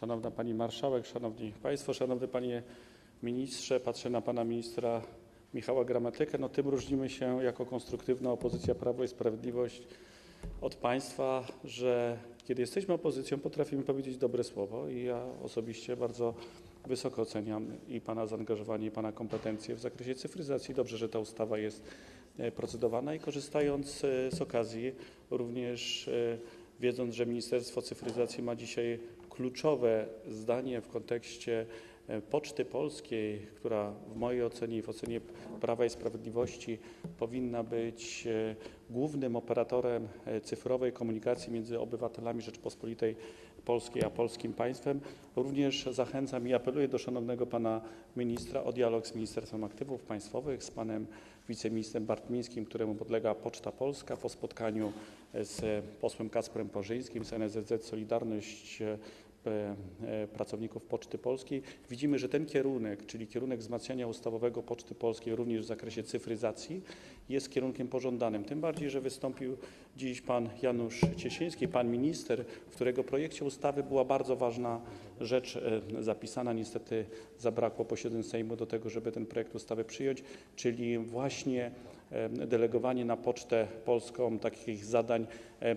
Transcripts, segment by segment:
Szanowna Pani Marszałek, Szanowni Państwo, Szanowny Panie Ministrze, patrzę na Pana Ministra Michała Gramatykę, no tym różnimy się jako konstruktywna opozycja Prawo i Sprawiedliwość od Państwa, że kiedy jesteśmy opozycją, potrafimy powiedzieć dobre słowo i ja osobiście bardzo wysoko oceniam i Pana zaangażowanie, i Pana kompetencje w zakresie cyfryzacji. Dobrze, że ta ustawa jest e, procedowana i korzystając e, z okazji, również e, wiedząc, że Ministerstwo Cyfryzacji ma dzisiaj kluczowe zdanie w kontekście e, Poczty Polskiej, która w mojej ocenie i w ocenie Prawa i Sprawiedliwości powinna być e, głównym operatorem e, cyfrowej komunikacji między obywatelami Rzeczypospolitej Polskiej a polskim państwem. Również zachęcam i apeluję do szanownego pana ministra o dialog z Ministerstwem Aktywów Państwowych, z panem wiceministrem Bartmińskim, któremu podlega Poczta Polska, po spotkaniu z posłem Kacprem Porzyńskim z NSZZ Solidarność pracowników Poczty Polskiej. Widzimy, że ten kierunek, czyli kierunek wzmacniania ustawowego Poczty Polskiej również w zakresie cyfryzacji jest kierunkiem pożądanym. Tym bardziej, że wystąpił dziś pan Janusz Cieszyński, pan minister, w którego projekcie ustawy była bardzo ważna rzecz e, zapisana. Niestety zabrakło posiedzeń Sejmu do tego, żeby ten projekt ustawy przyjąć, czyli właśnie e, delegowanie na Pocztę Polską takich zadań e,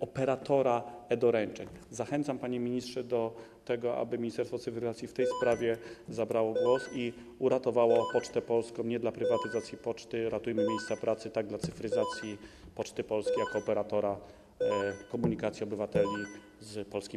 operatora e-doręczeń. Zachęcam panie ministrze do tego, aby Ministerstwo Cyfryzacji w tej sprawie zabrało głos i uratowało Pocztę Polską nie dla prywatyzacji poczty, ratujmy miejsca pracy, tak dla cyfryzacji Poczty Polskiej jako operatora e, komunikacji obywateli z polskim